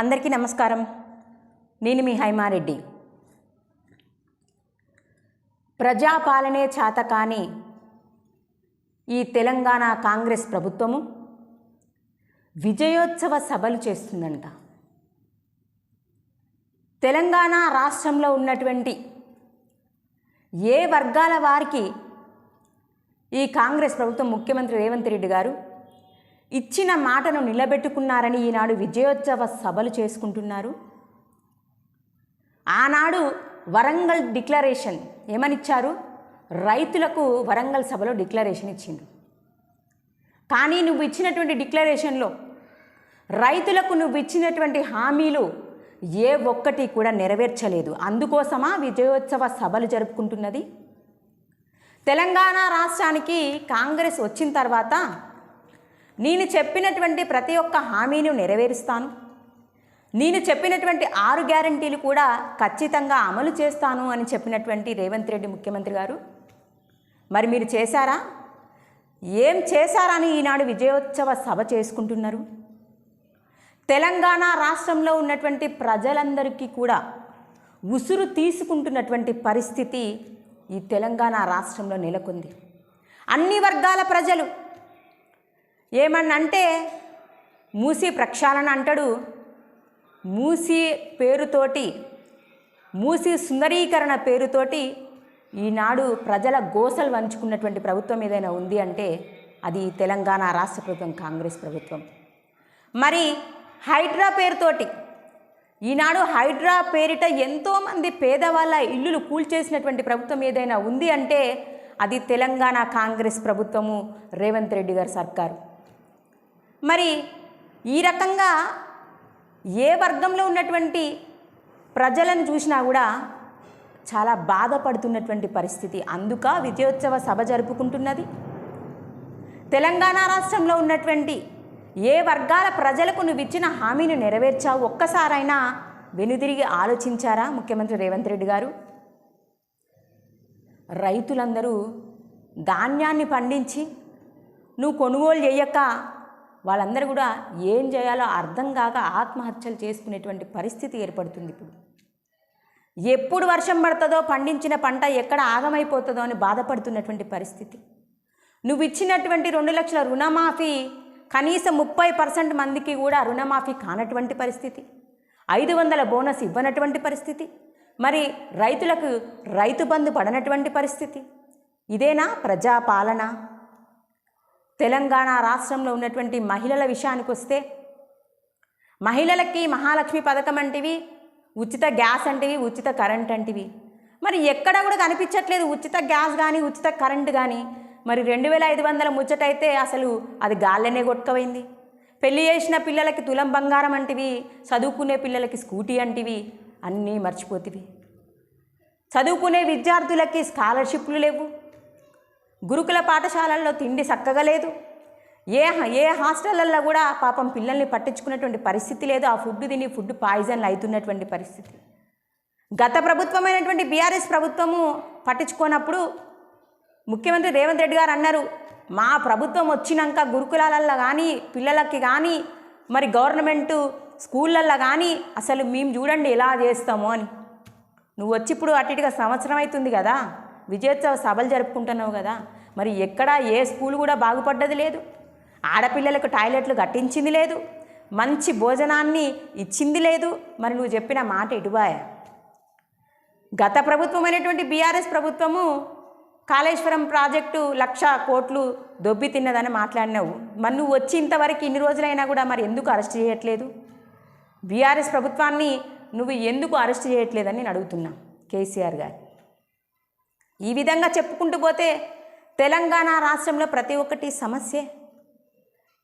అందరికీ నమస్కారం. నేను మీ హైమారెడ్డి. ప్రజాపాలనే చేత కాని ఈ తెలంగాణ కాంగ్రెస్ ప్రభుత్వము విజయోత్సవ సభలు చేస్తుందంట. తెలంగాణ రాష్ట్రంలో ఉన్నటువంటి ఏ వర్గాల వారికి ఈ కాంగ్రెస్ ప్రభుత్వం ముఖ్యమంత్రి రేవంత్ రెడ్డి గారు ఇచ్చిన మాటను నిలబెట్టుకున్నారని ఈనాడు విజయోత్సవ సభలు చేసుకుంటున్నారు. ఆనాడు వరంగల్ డిక్లరేషన్ ఏమనిచ్చారు? రైతులకు వరంగల్ సభలో డిక్లరేషన్ ఇచ్చిండు కానీ నువ్వు ఇచ్చినటువంటి డిక్లరేషన్లో రైతులకు నువ్వు ఇచ్చినటువంటి హామీలు ఏ ఒక్కటి కూడా నెరవేర్చలేదు. అందుకోసమా విజయోత్సవ సభలు జరుపుకుంటున్నది? తెలంగాణ రాష్ట్రానికి కాంగ్రెస్ వచ్చిన తర్వాత నేను చెప్పినటువంటి ప్రతి ఒక్క హామీని నెరవేరుస్తాను. నేను చెప్పినటువంటి ఆరు గ్యారంటీలు కూడా ఖచ్చితంగా అమలు చేస్తాను అని చెప్పినటువంటి రేవంత్ రెడ్డి ముఖ్యమంత్రి గారు. మరి మీరు చేశారా? ఏం చేశారని ఈనాడు విజయోత్సవ సభ చేసుకుంటున్నారు? తెలంగాణ రాష్ట్రంలో ఉన్నటువంటి ప్రజలందరికీ కూడా ఉసురు తీసుకుంటున్నటువంటి పరిస్థితి ఈ తెలంగాణ రాష్ట్రంలో నెలకొంది. అన్ని వర్గాల ప్రజలు ఏమన్నంటే మూసి ప్రక్షాళన అంటాడు. మూసి పేరుతోటి మూసి సుందరీకరణ పేరుతోటి ఈనాడు ప్రజల గోసలు వంచుకున్నటువంటి ప్రభుత్వం ఏదైనా ఉంది అంటే అది తెలంగాణ రాష్ట్ర ప్రభుత్వం కాంగ్రెస్ ప్రభుత్వం. మరి హైడ్రా పేరుతోటి ఈనాడు హైడ్రా పేరిట ఎంతోమంది పేదవాళ్ళ ఇల్లులు కూల్చేసినటువంటి ప్రభుత్వం ఏదైనా ఉంది అంటే అది తెలంగాణ కాంగ్రెస్ ప్రభుత్వము రేవంత్ రెడ్డి గారి సర్కారు. మరి ఈ రకంగా ఏ వర్గంలో ఉన్నటువంటి ప్రజలను చూసినా కూడా చాలా బాధపడుతున్నటువంటి పరిస్థితి. అందుక విజయోత్సవ సభ జరుపుకుంటున్నది. తెలంగాణ రాష్ట్రంలో ఉన్నటువంటి ఏ వర్గాల ప్రజలకు నువ్వు ఇచ్చిన హామీని నెరవేర్చావు? ఒక్కసారైనా వెనుదిరిగి ఆలోచించారా ముఖ్యమంత్రి రేవంత్ రెడ్డి గారు? రైతులందరూ ధాన్యాన్ని పండించి నువ్వు కొనుగోలు చేయక వాళ్ళందరూ కూడా ఏం చేయాలో అర్థం కాక ఆత్మహత్యలు చేసుకునేటువంటి పరిస్థితి ఏర్పడుతుంది ఇప్పుడు. ఎప్పుడు వర్షం పడుతుందో పండించిన పంట ఎక్కడ ఆగమైపోతుందో అని బాధపడుతున్నటువంటి పరిస్థితి. నువ్వు ఇచ్చినటువంటి రెండు లక్షల రుణమాఫీ కనీసం ముప్పై పర్సెంట్ మందికి కూడా రుణమాఫీ కానటువంటి పరిస్థితి. ఐదు వందల బోనస్ ఇవ్వనటువంటి పరిస్థితి. మరి రైతులకు రైతు బంధు పడనటువంటి పరిస్థితి. ఇదేనా ప్రజాపాలన? తెలంగాణ రాష్ట్రంలో ఉన్నటువంటి మహిళల విషయానికి వస్తే మహిళలకి మహాలక్ష్మి పథకం అంటివి ఉచిత గ్యాస్ అంటివి ఉచిత కరెంట్ అంటివి. మరి ఎక్కడ కూడా కనిపించట్లేదు ఉచిత గ్యాస్ కానీ ఉచిత కరెంట్ కానీ మరి రెండు వేల ఐదు వందల ముచ్చటైతే అసలు అది గాల్లనే కొట్టుకపోయింది పెళ్ళి చేసిన పిల్లలకి తులం బంగారం అంటివి చదువుకునే పిల్లలకి స్కూటీ అంటివి అన్నీ మర్చిపోతివి. చదువుకునే విద్యార్థులకి స్కాలర్షిప్లు లేవు. గురుకుల పాఠశాలల్లో తిండి చక్కగా లేదు. ఏ ఏ హాస్టళ్ళల్లో కూడా పాపం పిల్లల్ని పట్టించుకున్నటువంటి పరిస్థితి లేదు. ఆ ఫుడ్ తిని ఫుడ్ పాయిజన్లు అవుతున్నటువంటి పరిస్థితి. గత ప్రభుత్వమైనటువంటి బీఆర్ఎస్ ప్రభుత్వము పట్టించుకోనప్పుడు ముఖ్యమంత్రి రేవంత్ రెడ్డి గారు అన్నారు మా ప్రభుత్వం వచ్చినాక గురుకులాలల్లో కానీ పిల్లలకి కానీ మరి గవర్నమెంటు స్కూళ్ళల్లో కానీ అసలు మేము చూడండి ఎలా చేస్తాము అని. నువ్వు వచ్చి ఇప్పుడు అటు ఇటుగా సంవత్సరం అవుతుంది కదా. విజయోత్సవ సభలు జరుపుకుంటున్నావు కదా మరి ఎక్కడా ఏ స్కూల్ కూడా బాగుపడ్డది లేదు. ఆడపిల్లలకు టాయిలెట్లు కట్టించింది లేదు. మంచి భోజనాన్ని ఇచ్చింది లేదు. మరి నువ్వు చెప్పిన మాట ఇటుబాయా? గత ప్రభుత్వమైనటువంటి బీఆర్ఎస్ ప్రభుత్వము కాళేశ్వరం ప్రాజెక్టు లక్ష కోట్లు దొబ్బి తిన్నదని మాట్లాడినావు. మరి నువ్వు వచ్చి ఇంతవరకు ఇన్ని రోజులైనా కూడా మరి ఎందుకు అరెస్ట్ చేయట్లేదు? బీఆర్ఎస్ ప్రభుత్వాన్ని నువ్వు ఎందుకు అరెస్ట్ చేయట్లేదని నేను అడుగుతున్నా. కేసీఆర్ గారు. ఈ విధంగా చెప్పుకుంటూ పోతే తెలంగాణ రాష్ట్రంలో ప్రతి ఒక్కటి సమస్యే.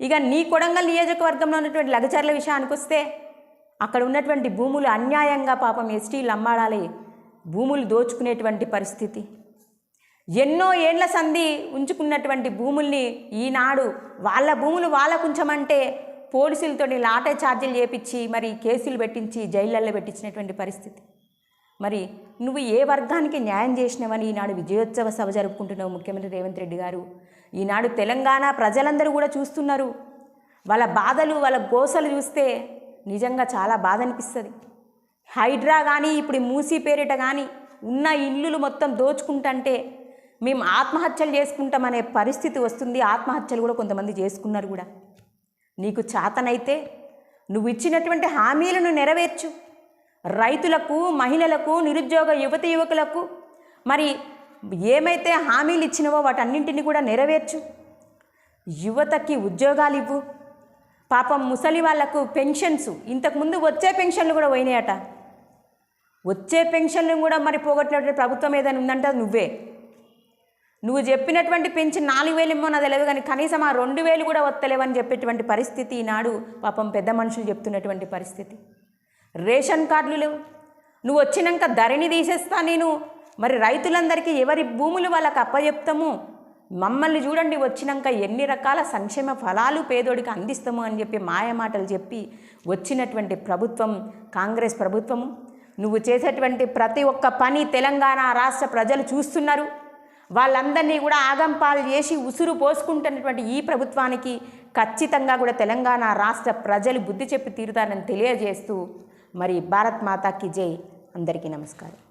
ఇక నీ కొడంగల్ నియోజకవర్గంలో ఉన్నటువంటి లగచర్ల విషయానికి వస్తే అక్కడ ఉన్నటువంటి భూములు అన్యాయంగా పాపం ఎస్టీలు అమ్మాడాలి భూములు దోచుకునేటువంటి పరిస్థితి. ఎన్నో ఏండ్ల సంధి ఉంచుకున్నటువంటి భూముల్ని ఈనాడు వాళ్ళ భూములు వాళ్ళకు ఉంచమంటే పోలీసులతోని లాటే ఛార్జీలు చేపించి మరి కేసులు పెట్టించి జైళ్ళల్లో పెట్టించినటువంటి పరిస్థితి. మరి నువ్వు ఏ వర్గానికి న్యాయం చేసినావని ఈనాడు విజయోత్సవ సభ జరుపుకుంటున్నావు ముఖ్యమంత్రి రేవంత్ రెడ్డి గారు? ఈనాడు తెలంగాణ ప్రజలందరూ కూడా చూస్తున్నారు. వాళ్ళ బాధలు వాళ్ళ గోసలు చూస్తే నిజంగా చాలా బాధ అనిపిస్తుంది. హైడ్రా కానీ ఇప్పుడు మూసీ పేరిట కానీ ఉన్న ఇల్లులు మొత్తం దోచుకుంటుంటే మేము ఆత్మహత్యలు చేసుకుంటామనే పరిస్థితి వస్తుంది. ఆత్మహత్యలు కూడా కొంతమంది చేసుకున్నారు కూడా. నీకు చాతనైతే నువ్వు ఇచ్చినటువంటి హామీలను నెరవేర్చు. రైతులకు మహిళలకు నిరుద్యోగ యువతి యువకులకు మరి ఏమైతే హామీలు ఇచ్చినవో వాటన్నింటినీ కూడా నెరవేర్చు. యువతకి ఉద్యోగాలు ఇవ్వు. పాపం ముసలి వాళ్ళకు పెన్షన్స్ ఇంతకుముందు వచ్చే పెన్షన్లు కూడా పోయినాయట. వచ్చే పెన్షన్లు కూడా మరి పోగొట్టినటువంటి ప్రభుత్వం ఏదైనా ఉందంటే నువ్వే. నువ్వు చెప్పినటువంటి పెన్షన్ నాలుగు వేలు ఏమో నా తెలియదు కానీ కనీసం ఆ రెండు వేలు కూడా వత్తలేవని చెప్పేటువంటి పరిస్థితి ఈనాడు పాపం పెద్ద మనుషులు చెప్తున్నటువంటి పరిస్థితి. రేషన్ కార్డులు లేవు. నువ్వు వచ్చినాక ధరణి తీసేస్తా నేను. మరి రైతులందరికీ ఎవరి భూములు వాళ్ళకి అప్పచెప్తాము మమ్మల్ని చూడండి వచ్చినాక ఎన్ని రకాల సంక్షేమ ఫలాలు పేదోడికి అందిస్తాము అని చెప్పి మాయ మాటలు చెప్పి వచ్చినటువంటి ప్రభుత్వం కాంగ్రెస్ ప్రభుత్వము నువ్వు చేసేటువంటి ప్రతి ఒక్క పని తెలంగాణ రాష్ట్ర ప్రజలు చూస్తున్నారు. వాళ్ళందరినీ కూడా ఆగంపాలు చేసి ఉసురు పోసుకుంటున్నటువంటి ఈ ప్రభుత్వానికి ఖచ్చితంగా కూడా తెలంగాణ రాష్ట్ర ప్రజలు బుద్ధి చెప్పి తీరుతారని తెలియజేస్తూ మరి భారత్ మాతాకి జై. అందరికీ నమస్కారం.